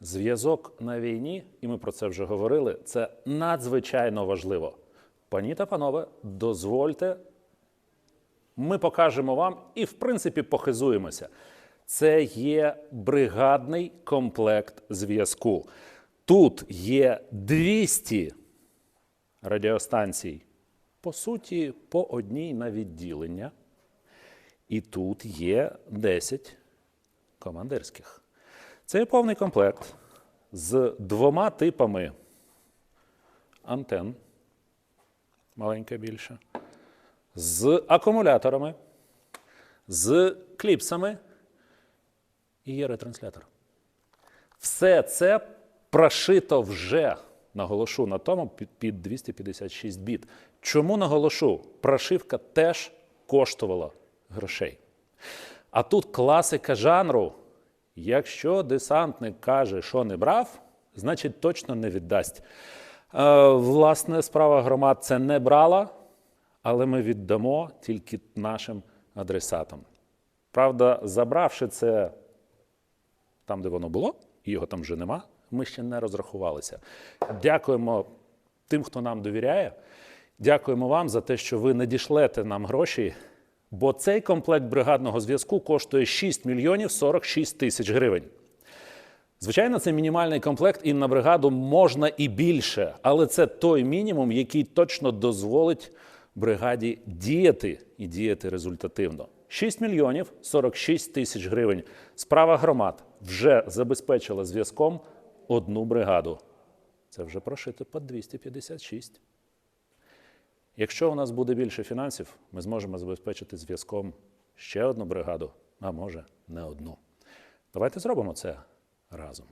Зв'язок на війні, і ми про це вже говорили, це надзвичайно важливо. Пані та панове, дозвольте, ми покажемо вам і, в принципі, похизуємося. Це є бригадний комплект зв'язку. Тут є 200 радіостанцій, по суті, по одній на відділення. І тут є 10 командирських. Це повний комплект з двома типами антен, маленька більше, з акумуляторами, з кліпсами і є ретранслятор. Все це прошито вже, наголошу на тому, під 256 біт. Чому наголошу? Прошивка теж коштувала грошей. А тут класика жанру. Якщо десантник каже, що не брав, значить точно не віддасть. Е, власне, справа громад це не брала, але ми віддамо тільки нашим адресатам. Правда, забравши це там, де воно було, його там вже нема, ми ще не розрахувалися. Дякуємо тим, хто нам довіряє. Дякуємо вам за те, що ви надішлете нам гроші, бо цей комплект бригадного зв'язку коштує 6 мільйонів 46 тисяч гривень. Звичайно, це мінімальний комплект, і на бригаду можна і більше, але це той мінімум, який точно дозволить бригаді діяти і діяти результативно. 6 мільйонів 46 тисяч гривень. Справа громад вже забезпечила зв'язком одну бригаду. Це вже прошито по 256. Якщо у нас буде більше фінансів, ми зможемо забезпечити зв'язком ще одну бригаду, а може не одну. Давайте зробимо це разом.